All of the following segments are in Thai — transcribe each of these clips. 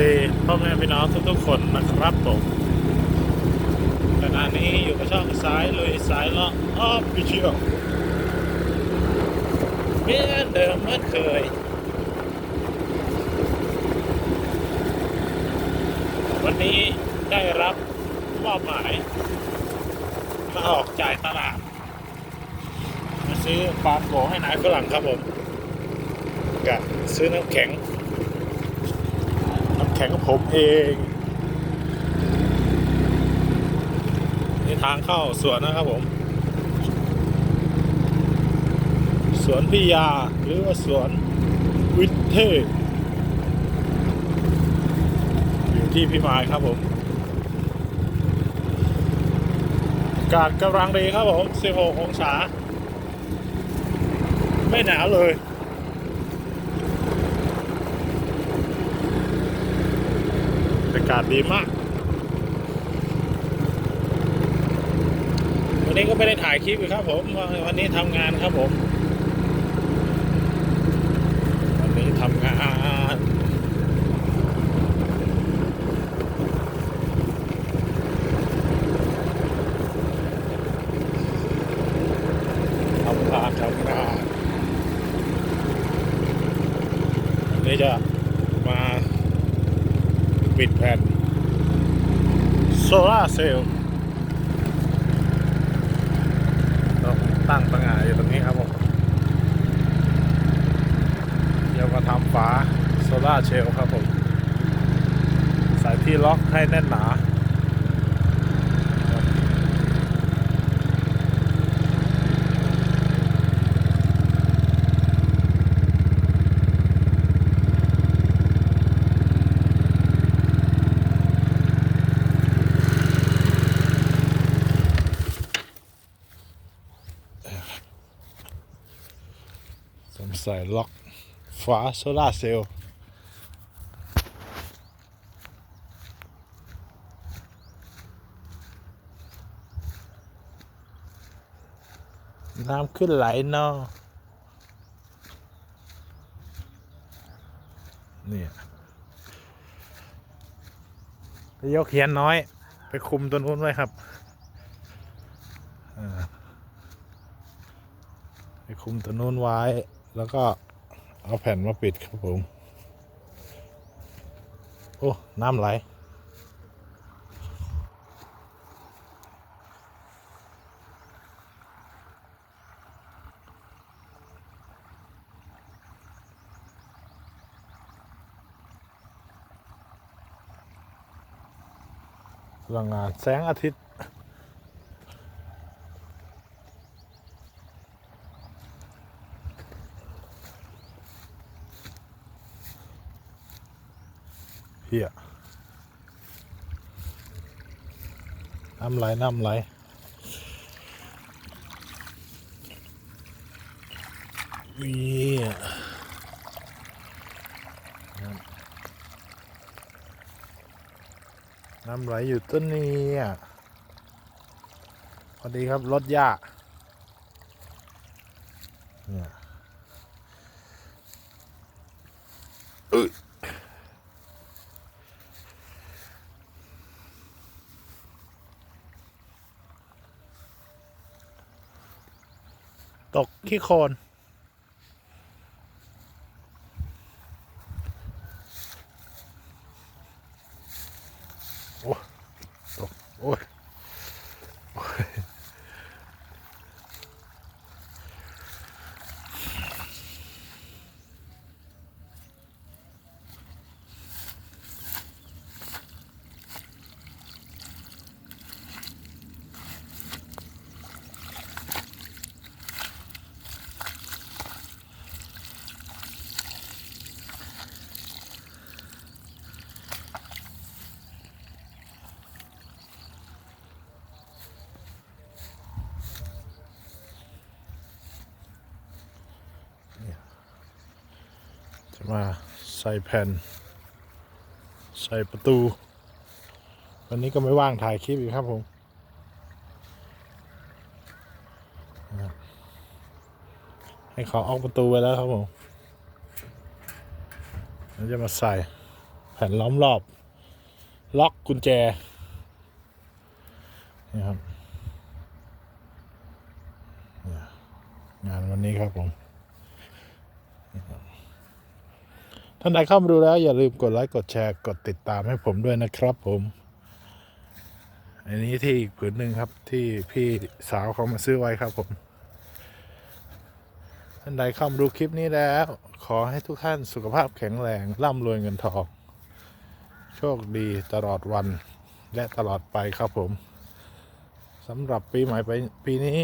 ดีพ่อแม่พี่น้องทุกๆคนนะครับผมขณะนี้อยู่กับช่องสายลุยสายเลาะออฟฟิเชียลเหมือนเดิมเมือเคย วันนี้ได้รับมอบหมาย มาออกจ่ายตลาด มาซื้อปลาโกให้นายฝรั่งครับผมกับซื้อน้ำแข็ง ข็งผมเองนี่ทางเข้าสวนนะครับผมสวนพิยาหรือว่าสวนวิเทศอยู่ที่พิมายครับผมอากาศกำลังดีครับผม 16 องศา ไม่หนาวเลย รรยากาศดีมาก วันนี้ก็ไม่ได้ถ่ายคลิปอีกครับผม วันนี้ทำงานครับผม วันนี้ทำงานทำงานทำงานวันนี้จะ ปิดแผ่นโซล่าเซลล์ต้องตั้งตั้งงาอยู่ตรงนี้ครับผมเดี๋ยวมาทำฝาโซล่าเซลล์ครับผมใส่ที่ล็อกให้แน่นหนา ผมใส่ล็อกฝาโซลาเซลล์น้ำขึ้นไหลเนอเนี่ยยกเขียนน้อย ไปคุมตัวนู้นไว้ครับไปคุมตัวนู้นไว้ แล้วก็เอาแผ่นมาปิดครับผม โอ้ น้ำไหลพลังงานแสงอาทิตย์ เฮียน้ำไหลน้ำไหลเวียน้ำไหลอยู่ต้นนี้อะพอดีครับรถยากเนี่ย ตกขี้โคลนโอ้ตกโอ้ย มาใส่แผ่น ใส่ประตู วันนี้ก็ไม่ว่างถ่ายคลิปอีกครับผมให้เขาออกประตูไว้แล้วครับผมแล้วจะมาใส่แผ่นล้อมรอบ ล็อกกุญแจนี่ครับงานวันนี้ครับผมนี่ครับ ท่านใดเข้ามาดูแล้วอย่าลืมกดไลค์กดแชร์กดติดตามให้ผมด้วยนะครับผม อันนี้ที่อีกผืนหนึ่งครับที่พี่สาวเขามาซื้อไว้ครับผม ท่านใดเข้ามาดูคลิปนี้แล้ว ขอให้ทุกท่านสุขภาพแข็งแรงร่ำรวยเงินทอง โชคดีตลอดวันและตลอดไปครับผมสำหรับปีใหม่ปปีนี้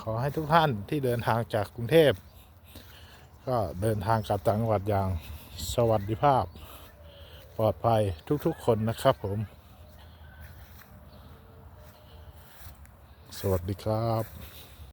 ขอให้ทุกท่านที่เดินทางจากกรุงเทพก็เดินทางกลับต่างจังหวัดอย่าง สวัสดิภาพ ปลอดภัยทุกๆคนนะครับผม สวัสดีครับ